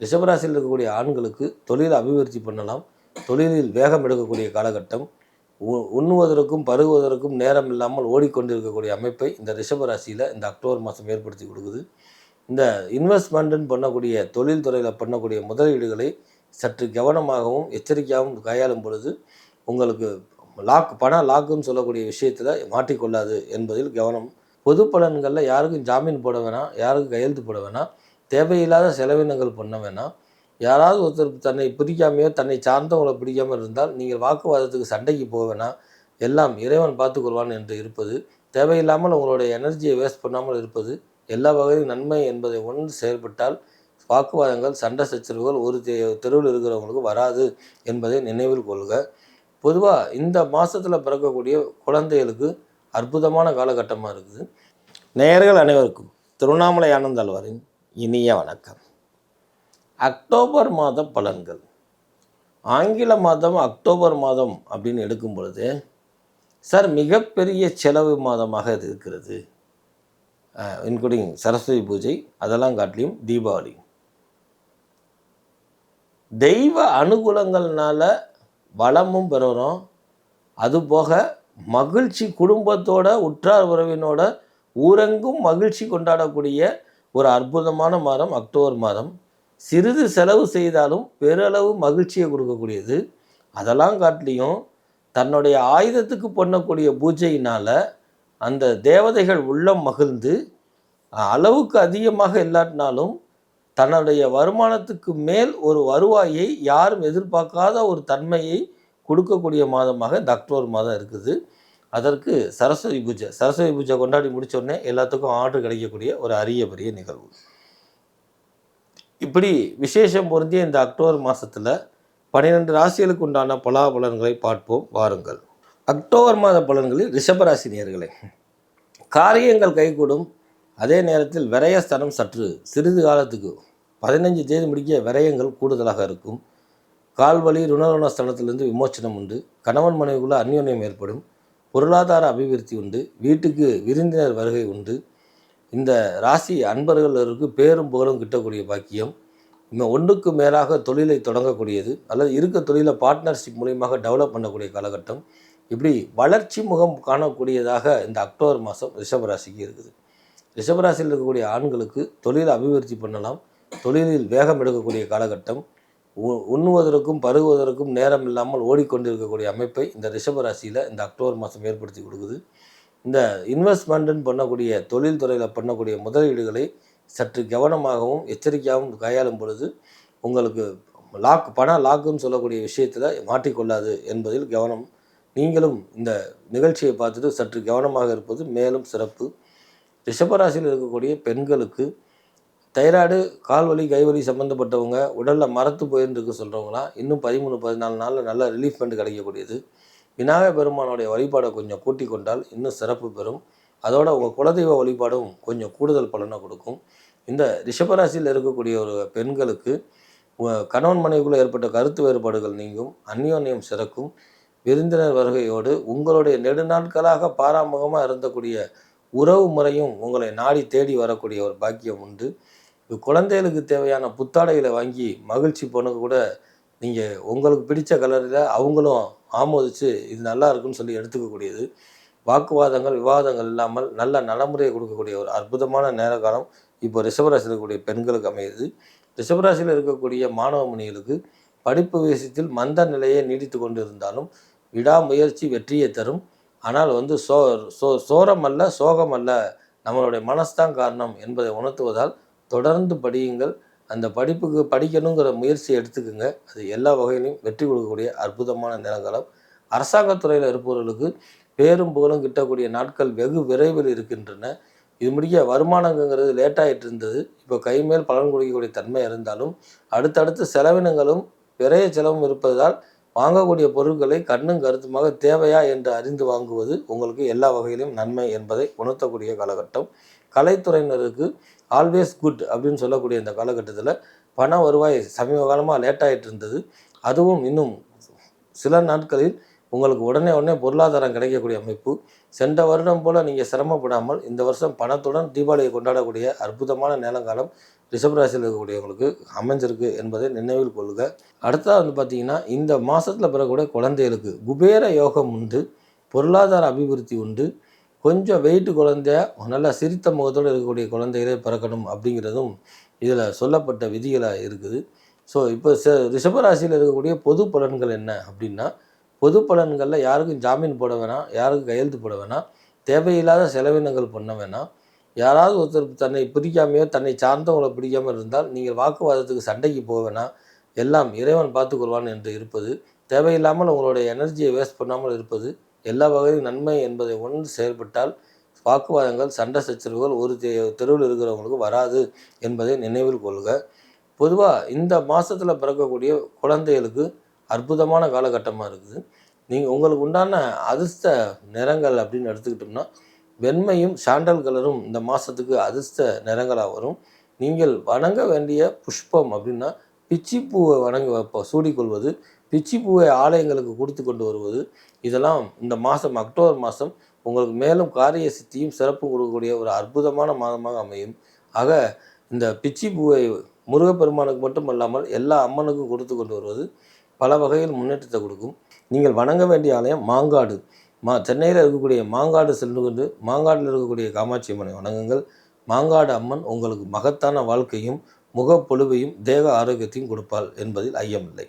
ரிஷபராசியில் இருக்கக்கூடிய ஆண்களுக்கு தொழில் அபிவிருத்தி பண்ணலாம். தொழிலில் வேகம் எடுக்கக்கூடிய காலகட்டம். உ- உண்ணுவதற்கும் பருகுவதற்கும் நேரம் இல்லாமல் ஓடிக்கொண்டிருக்கக்கூடிய அமைப்பை இந்த ரிஷபராசியில் இந்த அக்டோபர் மாதம் ஏற்படுத்தி கொடுக்குது. இந்த இன்வெஸ்ட்மெண்ட்டுன்னு பண்ணக்கூடிய தொழில் துறையில் பண்ணக்கூடிய முதலீடுகளை சற்று கவனமாகவும் எச்சரிக்கையாகவும் கையாளும் பொழுது உங்களுக்கு லாக் பண லாக்குன்னு சொல்லக்கூடிய விஷயத்தில் மாட்டிக்கொள்ளாது என்பதில் கவனம். பொது பலன்களில் யாருக்கும் ஜாமீன் போட வேணாம் யாருக்கும் கையெழுத்து போட வேணாம். தேவையில்லாத செலவினங்கள் பண்ண வேணாம். யாராவது ஒருத்தர் தன்னை பிடிக்காமையோ தன்னை சார்ந்தவங்களை பிடிக்காமல் இருந்தால் நீங்கள் வாக்குவாதத்துக்கு சண்டைக்கு போக வேணாம். எல்லாம் இறைவன் பார்த்துக்கொள்வான் என்று இருப்பது தேவையில்லாமல் உங்களுடைய எனர்ஜியை வேஸ்ட் பண்ணாமல் இருப்பது எல்லா வகையிலும் நன்மை என்பதை உணர்ந்து செயல்பட்டால் வாக்குவாதங்கள் சண்டை சச்சரவுகள் ஒரு தெ தெருவில் இருக்கிறவங்களுக்கு வராது என்பதை நினைவில் கொள்க. பொதுவாக இந்த மாதத்தில் பிறக்கக்கூடிய குழந்தைகளுக்கு அற்புதமான காலகட்டமாக இருக்குது. நேயர்கள் அனைவருக்கும் திருவண்ணாமலை ஆனந்தாழ்வாரின் இனிய வணக்கம். அக்டோபர் மாத பலன்கள். ஆங்கில மாதம் அக்டோபர் மாதம் அப்படின்னு எடுக்கும் பொழுது சார் மிகப்பெரிய செலவு மாதமாக இது இருக்கிறது. இன்க்ளூடிங் சரஸ்வதி பூஜை அதெல்லாம் காட்டிலையும் தீபாவளி. தெய்வ அனுகூலங்கள்னால வளமும் பெறுறோம். அதுபோக மகிழ்ச்சி குடும்பத்தோட உற்றார் உறவினோட ஊரெங்கும் மகிழ்ச்சி கொண்டாடக்கூடிய ஒரு அற்புதமான மாதம் அக்டோபர் மாதம். சிறிது செலவு செய்தாலும் பெரளவு மகிழ்ச்சியை கொடுக்கக்கூடியது. அதெல்லாம் காட்டிலையும் தன்னுடைய ஆயுதத்துக்கு பண்ணக்கூடிய பூஜையினால் அந்த தேவதைகள் உள்ளம் மகிழ்ந்து அளவுக்கு அதிகமாக இல்லாட்டினாலும் தன்னுடைய வருமானத்துக்கு மேல் ஒரு வருவாயை யாரும் எதிர்பார்க்காத ஒரு தன்மையை கொடுக்கக்கூடிய மாதமாக இந்த அக்டோபர் மாதம் இருக்குது. அதற்கு சரஸ்வதி பூஜை சரஸ்வதி பூஜை கொண்டாடி முடித்தோடனே எல்லாத்துக்கும் ஆர்டர் கிடைக்கக்கூடிய ஒரு அரிய பெரிய நிகழ்வு. இப்படி விசேஷம் பொருந்திய இந்த அக்டோபர் மாதத்தில் பன்னிரெண்டு ராசிகளுக்கு உண்டான பலாபலன்களை பார்ப்போம் வாருங்கள். அக்டோபர் மாத பலன்களில் ரிஷபராசி நேயர்களே காரியங்கள் கைகூடும். அதே நேரத்தில் விரயஸ்தனம் சற்று சிறிது காலத்துக்கு பதினஞ்சு தேதி முடிக்க விரயங்கள் கூடுதலாக இருக்கும். கால்வழி ருணருணஸ்தலத்திலிருந்து விமோச்சனம் உண்டு. கணவன் மனைவிக்குள்ள அந்யோன்யம் ஏற்படும். பொருளாதார அபிவிருத்தி உண்டு வீட்டுக்கு விருந்தினர் வருகை உண்டு. இந்த ராசி அன்பர்களுக்கு பேரும் புகழும் கிட்டக்கூடிய பாக்கியம். இன்னும் ஒன்றுக்கு மேலாக தொழிலை தொடங்கக்கூடியது அல்லது இருக்க தொழிலை பார்ட்னர்ஷிப் மூலியமாக டெவலப் பண்ணக்கூடிய காலகட்டம். இப்படி வளர்ச்சி முகம் காணக்கூடியதாக இந்த அக்டோபர் மாதம் ரிஷபராசிக்கு இருக்குது. ரிஷபராசியில் இருக்கக்கூடிய ஆண்களுக்கு தொழில் அபிவிருத்தி பண்ணலாம். தொழிலில் வேகம் எடுக்கக்கூடிய காலகட்டம். உண்ணுவதற்கும் பருகுவதற்கும் நேரம் இல்லாமல் ஓடிக்கொண்டிருக்கக்கூடிய அமைப்பை இந்த ரிஷபராசியில் இந்த அக்டோபர் மாதம் ஏற்படுத்தி கொடுக்குது. இந்த இன்வெஸ்ட்மெண்ட்டுன்னு பண்ணக்கூடிய தொழில் துறையில் பண்ணக்கூடிய முதலீடுகளை சற்று கவனமாகவும் எச்சரிக்கையாகவும் கையாளும் பொழுது உங்களுக்கு லாக் பண லாக்குன்னு சொல்லக்கூடிய விஷயத்தில் மாட்டிக்கொள்ளாது என்பதில் கவனம். நீங்களும் இந்த நிகழ்ச்சியை பார்த்துட்டு சற்று கவனமாக இருப்பது மேலும் சிறப்பு. ரிஷபராசியில் இருக்கக்கூடிய பெண்களுக்கு தைராய்டு கால்வலி கைவலி சம்மந்தப்பட்டவங்க உடலில் மரத்து போயிருந்துருக்கு சொல்கிறவங்களாம் இன்னும் பதிமூணு பதினாலு நாளில் நல்ல ரிலீஃப் பண்ணி கிடைக்கக்கூடியது. விநாயகர் பெருமானுடைய வழிபாடை கொஞ்சம் கூட்டி கொண்டால் இன்னும் சிறப்பு பெறும். அதோட உங்கள் குலதெய்வ வழிபாடும் கொஞ்சம் கூடுதல் பலனை கொடுக்கும். இந்த ரிஷபராசியில் இருக்கக்கூடிய ஒரு பெண்களுக்கு கணவன் மனைவிக்குள்ளே ஏற்பட்ட கருத்து வேறுபாடுகள் நீங்கும் அந்யோன்யம் சிறக்கும். விருந்தினர் வருகையோடு உங்களுடைய நெடுநாட்களாக பாராமுகமாக இருந்தக்கூடிய உறவு முறையும் உங்களை நாடி தேடி வரக்கூடிய ஒரு பாக்கியம் உண்டு. குழந்தைகளுக்கு தேவையான புத்தாடைகளை வாங்கி மகிழ்ச்சி பொண்ணு கூட நீங்கள் உங்களுக்கு பிடித்த கலரில் அவங்களும் ஆமோதித்து இது நல்லா இருக்குன்னு சொல்லி எடுத்துக்கக்கூடியது. வாக்குவாதங்கள் விவாதங்கள் இல்லாமல் நல்ல நடைமுறையை கொடுக்கக்கூடிய ஒரு அற்புதமான நேர காலம் இப்போ ரிஷபராசியில் இருக்கக்கூடிய பெண்களுக்கு அமையுது. ரிஷபராசியில் இருக்கக்கூடிய மாணவ மணிகளுக்கு படிப்பு விஷயத்தில் மந்த நிலையை நீடித்து கொண்டு இருந்தாலும் விடாமுயற்சி வெற்றியை தரும். ஆனால் வந்து சோ சோ சோரம் அல்ல சோகம் அல்ல நம்மளுடைய மனசுதான் காரணம் என்பதை உணர்த்துவதால் தொடர்ந்து படியுங்கள். அந்த படிப்புக்கு படிக்கணுங்கிற முயற்சி எடுத்துக்கோங்க. அது எல்லா வகையிலும் வெற்றி கொடுக்கக்கூடிய அற்புதமான நிலங்களம் அரசாங்கத்துறையில் இருப்பவர்களுக்கு பேரும் புகழும் கிட்டக்கூடிய நாட்கள் வெகு விரைவில் இருக்கின்றன. இது முடிய வருமானங்கிறது லேட்டாகிட்டு இருந்தது. இப்போ கைமேல் பலன் கொடுக்கக்கூடிய தன்மை இருந்தாலும் அடுத்தடுத்து செலவினங்களும் விரைய செலவும் இருப்பதால் வாங்கக்கூடிய பொருட்களை கண்ணும் கருத்துமாக தேவையா என்று அறிந்து வாங்குவது உங்களுக்கு எல்லா வகையிலும் நன்மை என்பதை உணர்த்தக்கூடிய காலகட்டம். கலைத்துறையினருக்கு ஆல்வேஸ் குட் அப்படின்னு சொல்லக்கூடிய இந்த காலகட்டத்தில் பண வருவாய் சமீப காலமாக லேட் ஆகிட்டு இருந்தது. அதுவும் இன்னும் சில நாட்களில் உங்களுக்கு உடனே உடனே பொருளாதாரம் கிடைக்கக்கூடிய அமைப்பு. சென்ற வருடம் போல் நீங்கள் சிரமப்படாமல் இந்த வருஷம் பணத்துடன் தீபாவளியை கொண்டாடக்கூடிய அற்புதமான நேரங்காலம் ரிஷபராசியில் இருக்கக்கூடியவங்களுக்கு அமைஞ்சிருக்கு என்பதை நினைவில் கொள்க. அடுத்ததாக வந்து பார்த்தீங்கன்னா இந்த மாதத்தில் பிறக்கூடிய குழந்தைகளுக்கு குபேர யோகம் உண்டு பொருளாதார அபிவிருத்தி உண்டு கொஞ்சம் வெயிட்டு குழந்தை நல்லா சிரித்த முகத்தோடு இருக்கக்கூடிய குழந்தைகளே பிறக்கணும் அப்படிங்கிறதும் இதில் சொல்லப்பட்ட விதிகளாக இருக்குது. ஸோ இப்போ ச ரிஷபராசியில் இருக்கக்கூடிய பொது பலன்கள் என்ன அப்படின்னா பொது பலன்களில் யாருக்கும் ஜாமீன் போட வேணாம் யாருக்கும் கையெழுத்து போட வேணாம் தேவையில்லாத செலவினங்கள் பண்ண வேணாம். யாராவது ஒருத்தர் தன்னை பிடிக்காமையோ தன்னை சார்ந்தவங்களை பிடிக்காமல் இருந்தால் நீங்கள் வாக்குவாதத்துக்கு சண்டைக்கு போக வேணாம். எல்லாம் இறைவன் பார்த்துக்கொள்வான் என்று இருப்பது. தேவையில்லாமல் உங்களுடைய எனர்ஜியை வேஸ்ட் பண்ணாமல் இருப்பது. எல்லா வகையிலும் நன்மை என்பதை உணர்ந்து செயல்பட்டால் வாக்குவாதங்கள் சண்டை சச்சரவுகள் ஒரு தெ தெருவில் இருக்கிறவங்களுக்கு வராது என்பதை நினைவில் கொள்க. பொதுவாக இந்த மாதத்தில் பிறக்கக்கூடிய குழந்தைகளுக்கு அற்புதமான காலகட்டமாக இருக்குது. நீங்கள் உங்களுக்கு உண்டான அதிர்ஷ்ட நிறங்கள் அப்படின்னு எடுத்துக்கிட்டோம்னா வெண்மையும் சாண்டல் கலரும் இந்த மாதத்துக்கு அதிர்ஷ்ட நிறங்களாக வரும். நீங்கள் வணங்க வேண்டிய புஷ்பம் அப்படின்னா பிச்சிப்பூவை வணங்க வைப்ப சூடிக்கொள்வது பிச்சிப்பூவை ஆலயங்களுக்கு கொடுத்து கொண்டு வருவது இதெல்லாம் இந்த மாதம் அக்டோபர் மாதம் உங்களுக்கு மேலும் காரிய சித்தியும் சிறப்பு கொடுக்கக்கூடிய ஒரு அற்புதமான மாதமாக அமையும். ஆக இந்த பிச்சிப்பூவை முருகப்பெருமானுக்கு மட்டும் அல்லாமல் எல்லா அம்மனுக்கும் கொடுத்து கொண்டு வருவது பல வகையில் முன்னேற்றத்தை கொடுக்கும். நீங்கள் வணங்க வேண்டிய ஆலயம் மாங்காடு. மா சென்னையில் இருக்கக்கூடிய மாங்காடு சென்று கொண்டு மாங்காடில் இருக்கக்கூடிய காமாட்சி அம்மனை வணங்குங்கள். மாங்காடு அம்மன் உங்களுக்கு மகத்தான வாழ்க்கையும் முகப்பொழுவையும் தேக ஆரோக்கியத்தையும் கொடுப்பாள் என்பதில் ஐயமில்லை.